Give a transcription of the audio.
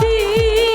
তোমার